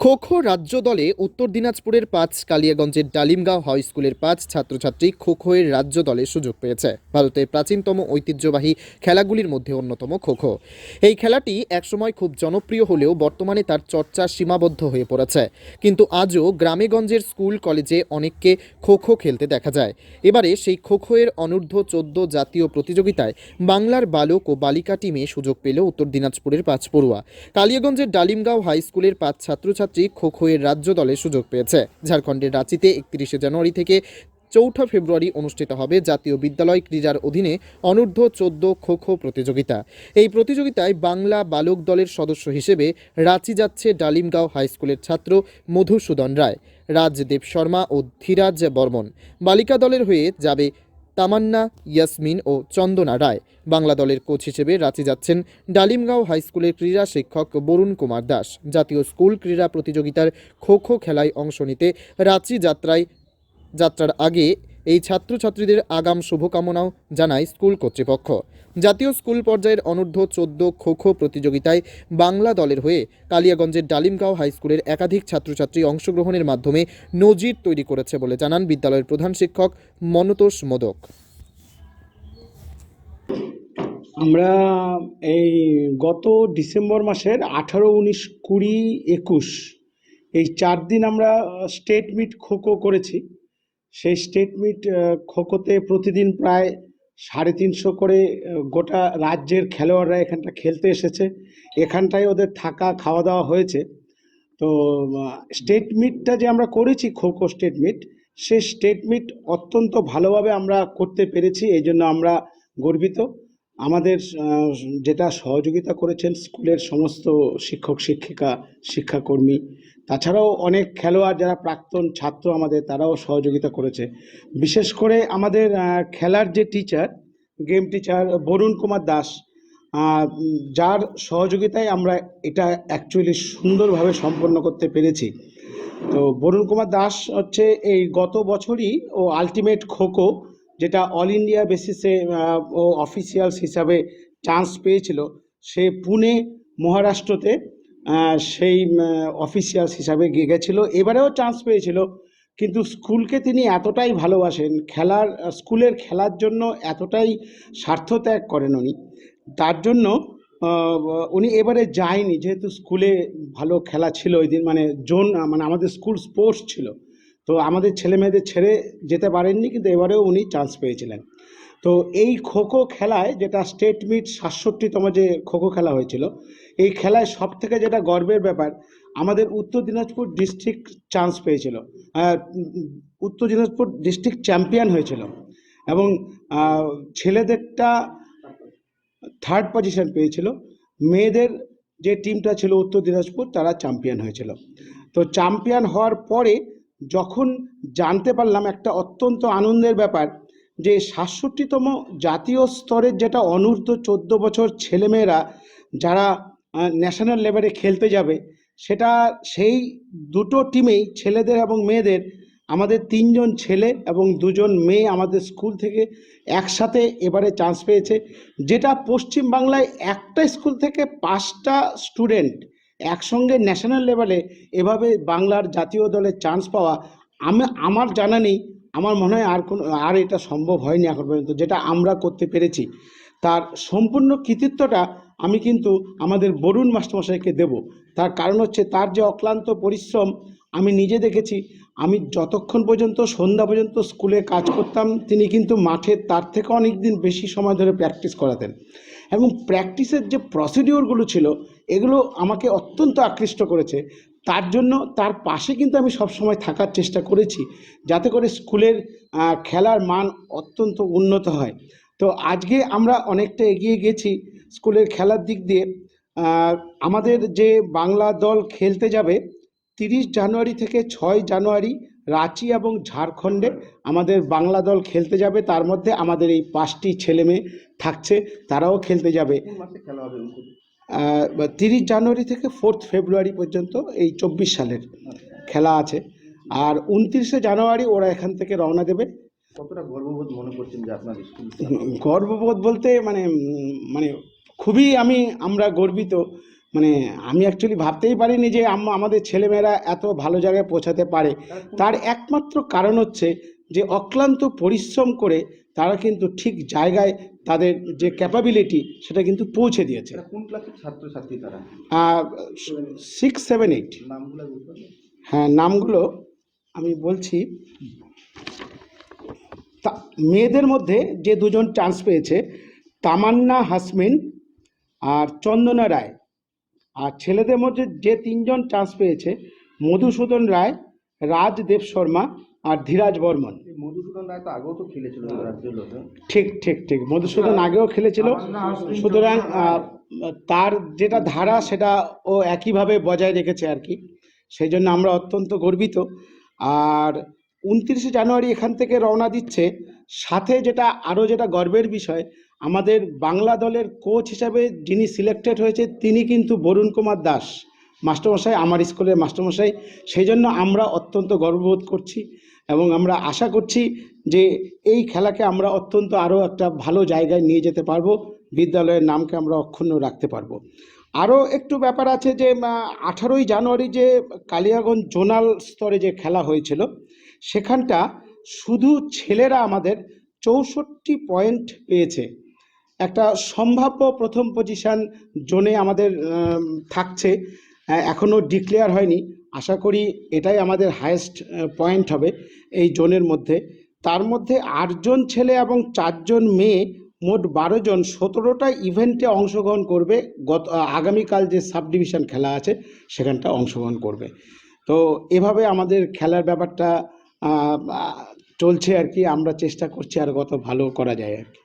খো খো রাজ্য দলে উত্তর দিনাজপুরের পাঁচ, কালিয়াগঞ্জের ডালিমগাঁও হাই স্কুলের পাঁচ ছাত্রছাত্রী খো খোয়ের রাজ্য দলে সুযোগ পেয়েছে। ভারতের প্রাচীনতম ঐতিহ্যবাহী খেলাগুলির মধ্যে অন্যতম খো খো এই খেলাটি একসময় খুব জনপ্রিয় হলেও বর্তমানে তার চর্চা সীমাবদ্ধ হয়ে পড়েছে। কিন্তু আজও গ্রামেগঞ্জের স্কুল, কলেজে অনেককে খো খো খেলতে দেখা যায়। এবারে সেই খো খোয়ের অনূর্ধ্ব চোদ্দ জাতীয় প্রতিযোগিতায় বাংলার বালক ও বালিকা টিমে সুযোগ পেল উত্তর দিনাজপুরের পাঁচ পড়ুয়া। কালিয়াগঞ্জের ডালিমগাঁও হাই স্কুলের পাঁচ ছাত্রছাত্রী খো খোয়ের রাজ্য দলে সুযোগ পেয়েছে। ঝাড়খণ্ডের রাঁচিতে একত্রিশে জানুয়ারি থেকে চৌঠা ফেব্রুয়ারি অনুষ্ঠিত হবে জাতীয় বিদ্যালয় ক্রীড়ার অধীনে অনূর্ধ্ব চোদ্দ খো খো প্রতিযোগিতা। এই প্রতিযোগিতায় বাংলা বালক দলের সদস্য হিসেবে রাঁচি যাচ্ছে ডালিমগাঁও হাই স্কুলের ছাত্র মধুসূদন রায় রাজদেব শর্মা ও ধীরাজ বর্মন। বালিকা দলের হয়ে যাবে তামান্না, ইয়াসমিন ও চন্দনা রায়। বাংলা দলের কোচ হিসেবে রাঁচি যাচ্ছেন ডালিমগাঁও হাইস্কুলের ক্রীড়া শিক্ষক বরুণ কুমার দাস। জাতীয় স্কুল ক্রীড়া প্রতিযোগিতার খো খো খেলায় অংশ নিতে রাঁচি যাত্রায় যাত্রার আগে এই ছাত্রছাত্রীদের আগাম শুভকামনাও জানায় স্কুল কর্তৃপক্ষ। জাতীয় স্কুল পর্যায়ের অনূর্ধ্ব চোদ্দ খো খো প্রতিযোগিতায় বাংলা দলের হয়ে কালিয়াগঞ্জের ডালিমগাঁও হাইস্কুলের একাধিক ছাত্রছাত্রী অংশগ্রহণের মাধ্যমে নজির তৈরি করেছে বলে জানান বিদ্যালয়ের প্রধান শিক্ষক মনতোষ মোদক। আমরা এই গত ডিসেম্বর মাসের আঠারো, উনিশ, কুড়ি, একুশ, এই চার দিন আমরা স্টেট মিট খোখো করেছি। সেই স্টেট মিট খোখোতে প্রতিদিন প্রায় সাড়ে তিনশো করে গোটা রাজ্যের খেলোয়াড়রা এখানটা খেলতে এসেছে। এখানটায় ওদের থাকা, খাওয়া দাওয়া হয়েছে। তো স্টেট মিটটা যে আমরা করেছি খোখো স্টেট মিট, সে স্টেট মিট অত্যন্ত ভালোভাবে আমরা করতে পেরেছি, এই জন্য আমরা গর্বিত। আমাদের যেটা সহযোগিতা করেছেন স্কুলের সমস্ত শিক্ষক, শিক্ষিকা, শিক্ষাকর্মী তাছাড়াও অনেক খেলোয়াড় যারা প্রাক্তন ছাত্র আমাদের, তারাও সহযোগিতা করেছে। বিশেষ করে আমাদের খেলার যে teacher game teacher Barun Kumar Das যার সহযোগিতায় আমরা এটা অ্যাকচুয়ালি সুন্দরভাবে সম্পন্ন করতে পেরেছি। তো বরুণ কুমার দাস হচ্ছে এই গত বছরই ও আলটিমেট খোখো, যেটা অল ইন্ডিয়া বেসিসে ও অফিসিয়ালস হিসাবে চান্স পেয়েছিল। সে পুনে, মহারাষ্ট্রতে সেই অফিসিয়ালস হিসাবে গেছিল। এবারেও চান্স পেয়েছিল। কিন্তু স্কুলকে তিনি এতটাই ভালোবাসেন, খেলার, স্কুলের খেলার জন্য এতটাই স্বার্থত্যাগ করেন উনি। তার জন্য উনি এবারে যায়নি। যেহেতু স্কুলে ভালো খেলা ছিল ওই দিন মানে জোন মানে আমাদের স্কুল স্পোর্টস ছিল। তো আমাদের ছেলে মেয়েদের ছেড়ে যেতে পারেননি, কিন্তু এবারেও উনি চান্স পেয়েছিলেন। তো এই খোখো খেলায়, যেটা স্টেট মিট সাতষট্টিতম যে খোখো খেলা হয়েছিল এই খেলায় সব থেকে যেটা গর্বের ব্যাপার, আমাদের উত্তর দিনাজপুর ডিস্ট্রিক্ট চান্স পেয়েছিল। উত্তর দিনাজপুর ডিস্ট্রিক্ট চ্যাম্পিয়ন হয়েছিল এবং ছেলেদেরটা থার্ড পজিশন পেয়েছিল। মেয়েদের যে টিমটা ছিল উত্তর দিনাজপুর, তারা চ্যাম্পিয়ন হয়েছিল। তো চ্যাম্পিয়ন হওয়ার পরে যখন জানতে পারলাম একটা অত্যন্ত আনন্দের ব্যাপার যে সাতষট্টিতম জাতীয় স্তরের যেটা অনূর্ধ্ব চোদ্দ বছর ছেলেমেয়েরা, যারা ন্যাশনাল লেভেলে খেলতে যাবে, সেটা সেই দুটো টিমেই ছেলেদের এবং মেয়েদের, আমাদের তিনজন ছেলে এবং দুজন মেয়ে আমাদের স্কুল থেকে একসাথে এবারে চান্স পেয়েছে। যেটা পশ্চিম বাংলায় একটা স্কুল থেকে পাঁচটা স্টুডেন্ট একসঙ্গে ন্যাশনাল লেভেলে এভাবে বাংলার জাতীয় দলে চান্স পাওয়া, আমি, আমার জানা নেই, আমার মনে হয় আর কোনো, আর এটা সম্ভব হয়নি এখন পর্যন্ত, যেটা আমরা করতে পেরেছি। তার সম্পূর্ণ কৃতিত্বটা আমি কিন্তু আমাদের বরুণ মাস্টারমশাইকে দেব। তার কারণ হচ্ছে তার যে অক্লান্ত পরিশ্রম আমি নিজে দেখেছি। আমি যতক্ষণ পর্যন্ত সন্ধ্যা পর্যন্ত স্কুলে কাজ করতাম, তিনি কিন্তু মাঠে তার থেকে অনেক দিন বেশি সময় ধরে প্র্যাকটিস করাতেন। এবং প্র্যাকটিসের যে প্রসিডিওরগুলো ছিল, এগুলো আমাকে অত্যন্ত আকৃষ্ট করেছে। তার জন্য তার পাশে কিন্তু আমি সবসময় থাকার চেষ্টা করেছি, যাতে করে স্কুলের খেলার মান অত্যন্ত উন্নত হয়। তো আজকে আমরা অনেকটা এগিয়ে গেছি স্কুলের খেলার দিক দিয়ে। আমাদের যে বাংলা দল খেলতে যাবে তিরিশ জানুয়ারি থেকে ছয় জানুয়ারি রাঁচি এবং ঝাড়খণ্ডে আমাদের বাংলা দল খেলতে যাবে। তার মধ্যে আমাদের এই পাঁচটি ছেলে মেয়ে থাকছে তারাও খেলতে যাবে। তিরিশ জানুয়ারি থেকে ফোর্থ ফেব্রুয়ারি পর্যন্ত এই চব্বিশ সালের খেলা আছে। আর উনত্রিশে জানুয়ারি ওরা এখান থেকে রওনা দেবে। কতটা গর্ববোধ মনে করছেন যে আপনার স্কুল গর্ববোধ বলতে মানে মানে খুবই আমি আমরা গর্বিত। মানে আমি অ্যাকচুয়ালি ভাবতেই পারিনি যে আম- আমাদের ছেলেমেয়েরা এত ভালো জায়গায় পৌঁছাতে পারে। তার একমাত্র কারণ হচ্ছে যে অক্লান্ত পরিশ্রম করে তারা কিন্তু ঠিক জায়গায় তাদের যে ক্যাপাবিলিটি সেটা কিন্তু পৌঁছে দিয়েছে। কোন ক্লাসের ছাত্রছাত্রী তারা? সিক্স সেভেন এইট নামগুলো হ্যাঁ নামগুলো আমি বলছি। মেয়েদের মধ্যে যে দুজন চান্স পেয়েছে তামান্না হাসমিন আর চন্দনা রায়। আর ছেলেদের মধ্যে যে তিনজন চান্স পেয়েছে মধুসূদন রায় রাজ দেব শর্মা আর ধীরাজ বর্মন। মধুসূদন রায় তো আগেও তো খেলেছিল ঠিক ঠিক ঠিক। মধুসূদন আগেও খেলেছিল। সুতরাং তার যেটা ধারা সেটা ও একইভাবে বজায় রেখেছে আর কি। সেই জন্য আমরা অত্যন্ত গর্বিত। আর উনত্রিশে জানুয়ারি এখান থেকে রওনা দিচ্ছে। সাথে যেটা, আরও যেটা গর্বের বিষয়, আমাদের বাংলা দলের কোচ হিসাবে যিনি সিলেক্টেড হয়েছে তিনি কিন্তু বরুণ কুমার দাস। মাস্টারমশাই, আমার স্কুলের মাস্টারমশাই। সেই জন্য আমরা অত্যন্ত গর্ববোধ করছি এবং আমরা আশা করছি যে এই খেলাকে আমরা অত্যন্ত আরও একটা ভালো জায়গায় নিয়ে যেতে পারব। বিদ্যালয়ের নামকে আমরা অক্ষুণ্ণ রাখতে পারব। আরও একটু ব্যাপার আছে যে আঠারোই জানুয়ারি যে কালিয়াগঞ্জ জোনাল স্তরে যে খেলা হয়েছিল সেখানটা শুধু ছেলেরা আমাদের চৌষট্টি পয়েন্ট পেয়েছে। একটা সম্ভাব্য প্রথম পজিশন জোনে আমাদের থাকছে। এখনও ডিক্লেয়ার হয়নি। আশা করি এটাই আমাদের হায়েস্ট পয়েন্ট হবে এই জোনের মধ্যে। তার মধ্যে আটজন ছেলে এবং চারজন মেয়ে, মোট বারো জন সতেরোটা ইভেন্টে অংশগ্রহণ করবে। গত আগামীকাল যে সাব ডিভিশন খেলা আছে, সেখানটা অংশগ্রহণ করবে। তো এভাবে আমাদের খেলার ব্যাপারটা চলছে আর কি আমরা চেষ্টা করছি আর কত ভালো করা যায় আর কি।